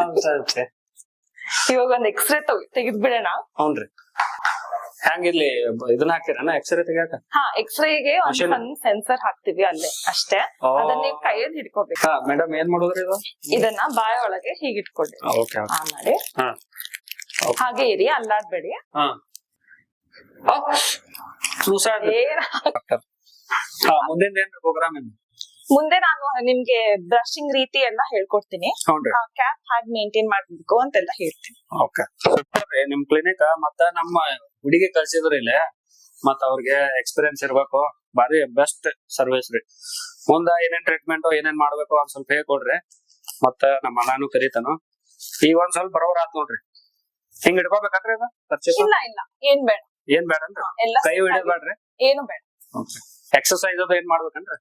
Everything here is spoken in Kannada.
ಅಂತ ಇವಾಗ ಒಂದ್ ಎಕ್ಸ್ರೇ ತೆಗೆದ್ ಬಿಡೋಣ ಹೌನ್ರಿ ಹ್ಯಾಂಗಿರ್ಲಿ ಇದನ್ನ ಹಾಕಿರನ ಎಕ್ಸ್ರೇ ತೆಗಿಯಾಕ? ಹಾ ಎಕ್ಸ್ರೇಗೆ ಒಂದ್. ಸಣ್ಣ ಸೆನ್ಸರ್ ಹಾಕ್ತಿವಿ ಅಲ್ಲೇ ಅಷ್ಟೇ. ಅದನ್ನ ನೀವು ಕೈಯಲ್ಲಿ ಹಿಡ್ಕೋಬೇಕು. ಹಾ ಮೇಡಮ್ ಏನ್ ಮಾಡೋದ್ರಿ ಇದು? ಇದನ್ನ ಬಾಯ ಒಳಗೆ ಹೀಗೆ ಇಟ್ಕೊಳ್ಳಿ ಓಕೆ ಆ ಮಾಡಿ. ಹಾ. ಹಾಗೆ ಇರಿ ಅಲ್ಲಾಡ್ಬೇಡಿ. ಹಾ. ಹಾ ಮುಂದಿನ ಏನ್ರಿ ಪ್ರೋಗ್ರಾಮ್ ಏನು ಮುಂದೆ ನಾನು ನಿಮ್ಗೆ ಬ್ರಷಿಂಗ್ ರೀತಿ ಎಲ್ಲ ಹೇಳ್ಕೊಡ್ತೀನಿ. ಕ್ಯಾಪ್ ಹಾಗೆ ಮೇಂಟೈನ್ ಮಾಡ್ಬೇಕು ಅಂತೆಲ್ಲ ಹೇಳ್ತೀನಿ. ಓಕೆ. ಸೂಪರ್ ನಿಮ್ ಕ್ಲಿನಿಕ್ ಮತ್ತ ನಮ್ಮ ಹುಡುಗಿ ಕಳ್ಸಿದ್ರಿ ಇಲ್ಲೇ. ಮತ್ತ ಅವ್ರಿಗೆ ಎಕ್ಸ್ಪೀರಿಯನ್ಸ್ ಇರ್ಬೇಕು. ಬಾರಿ ಬೆಸ್ಟ್ ಸರ್ವಿಸ್ ರೀ. ಮುಂದ ಏನೇನ್ ಟ್ರೀಟ್ಮೆಂಟ್ ಏನೇನ್ ಮಾಡ್ಬೇಕು ಒಂದ್ ಸ್ವಲ್ಪ ಹೇಳ್ಕೊಡ್ರಿ ಮತ್ತ ನಮ್ಮ ಅಣ್ಣನು ಕರೀತಾನು. ಈಗ ಒಂದ್ ಸ್ವಲ್ಪ ಬರೋರ್ ಆತ್ ನೋಡ್ರಿ. ಹಿಂಗ್ ಇಡ್ಕೋಬೇಕಾದ್ರೆ ಇಲ್ಲ ಇಲ್ಲ. ಏನ್ ಬೇಡ. ಏನ್ ಬೇಡ ಅಂದ್ರೆ ಕೈ ಹಿಡಿಯೋದ್ ಬೇಡ್ರಿ? ಏನು ಬೇಡ. ಎಕ್ಸರ್ಸೈಸ್ ಅದು ಏನ್ ಮಾಡ್ಬೇಕನ್ರಿ?